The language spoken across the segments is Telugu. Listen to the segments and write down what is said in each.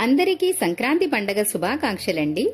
అందరికీ సంక్రాంతి పండగ శుభాకాంక్షలండి.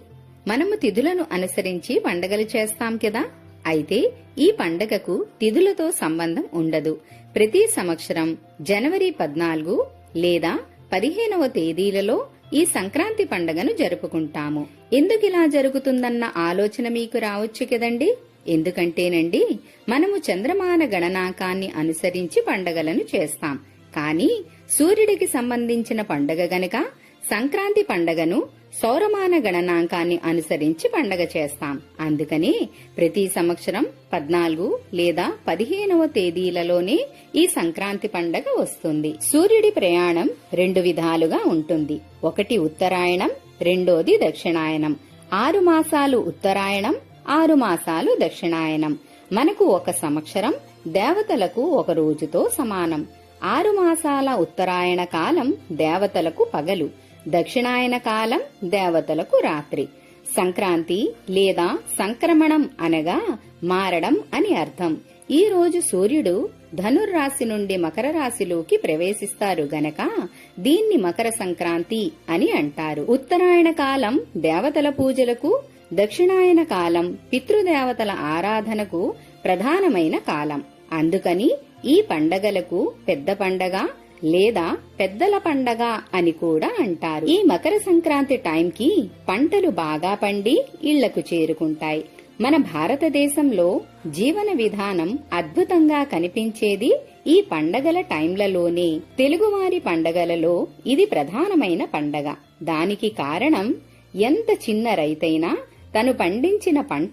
మనము తిథులను అనుసరించి పండగలు చేస్తాం కదా. అయితే ఈ పండగకు తిథులతో సంబంధం ఉండదు. ప్రతి సంవత్సరం జనవరి పద్నాలుగు లేదా పదిహేనవ తేదీలలో ఈ సంక్రాంతి పండగను జరుపుకుంటాము. ఎందుకిలా జరుగుతుందన్న ఆలోచన మీకు రావచ్చు కదండి. ఎందుకంటేనండి మనము చంద్రమాన గణనాకాన్ని అనుసరించి పండగలను చేస్తాం. కానీ సూర్యుడికి సంబంధించిన పండగ గనక సంక్రాంతి పండగను సౌరమాన గణనాంకాన్ని అనుసరించి పండగ చేస్తాం. అందుకని ప్రతి సంవత్సరం పద్నాలుగు లేదా పదిహేనవ తేదీలలోనే ఈ సంక్రాంతి పండగ వస్తుంది. సూర్యుడి ప్రయాణం రెండు విధాలుగా ఉంటుంది. ఒకటి ఉత్తరాయణం రెండోది దక్షిణాయనం ఆరు మాసాలు ఉత్తరాయణం ఆరు మాసాలు దక్షిణాయనం మనకు ఒక సంవత్సరం దేవతలకు ఒక రోజుతో సమానం. ఆరు మాసాల ఉత్తరాయణ కాలం దేవతలకు పగలు. దక్షిణాయన కాలం దేవతలకు రాత్రి. సంక్రాంతి లేదా సంక్రమణం అనగా మారడం అని అర్థం. ఈ రోజు సూర్యుడు ధనుర్రాశి నుండి మకర రాశిలోకి ప్రవేశిస్తారు గనక దీన్ని మకర సంక్రాంతి అని అంటారు. ఉత్తరాయణ కాలం దేవతల పూజలకు దక్షిణాయన కాలం పితృదేవతల ఆరాధనకు ప్రధానమైన కాలం. అందుకని ఈ పండగలకు పెద్ద పండగ లేదా పెద్దల పండగ అని కూడా అంటారు. ఈ మకర సంక్రాంతి టైంకి పంటలు బాగా పండి ఇళ్ళకు చేరుకుంటాయి. మన భారతదేశంలో జీవన విధానం అద్భుతంగా కనిపించేది ఈ పండగల టైంలలోనే తెలుగువారి పండగలలో ఇది ప్రధానమైన పండగ. దానికి కారణం ఎంత చిన్న రైతైనా తను పండించిన పంట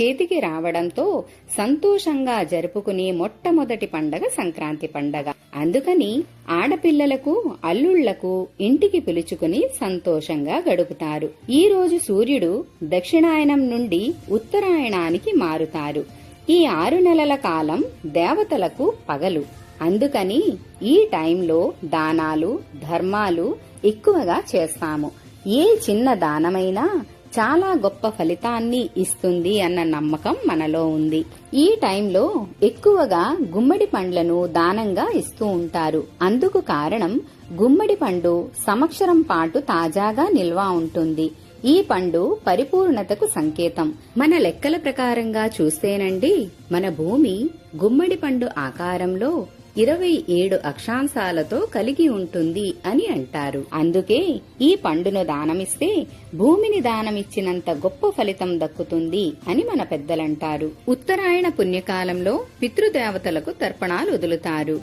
చేతికి రావడంతో సంతోషంగా జరుపుకునే మొట్టమొదటి పండగ సంక్రాంతి పండగ. అందుకని ఆడపిల్లలకు అల్లుళ్ళకు ఇంటికి పిలుచుకుని సంతోషంగా గడుపుతారు. ఈ రోజు సూర్యుడు దక్షిణాయనం నుండి ఉత్తరాయణానికి మారుతారు. ఈ ఆరు నెలల కాలం దేవతలకు పగలు. అందుకని ఈ టైంలో దానాలు ధర్మాలు ఎక్కువగా చేస్తాము. ఏ చిన్న దానమైనా చాలా గొప్ప ఫలితాన్ని ఇస్తుంది అన్న నమ్మకం మనలో ఉంది. ఈ టైంలో ఎక్కువగా గుమ్మడి పండ్లను దానంగా ఇస్తూ ఉంటారు. అందుకు కారణం గుమ్మడి పండు సంవత్సరం పాటు తాజాగా నిల్వ ఉంటుంది. ఈ పండు పరిపూర్ణతకు సంకేతం. మన లెక్కల ప్రకారంగా చూస్తేనండి మన భూమి గుమ్మడి పండు ఆకారంలో ఇరవై ఏడు అక్షాంశాలతో కలిగి ఉంటుంది అని అంటారు. అందుకే ఈ పండును దానమిస్తే భూమిని దానమిచ్చినంత గొప్ప ఫలితం దక్కుతుంది అని మన పెద్దలంటారు. ఉత్తరాయణ పుణ్యకాలంలో పితృదేవతలకు తర్పణాలు వదులుతారు.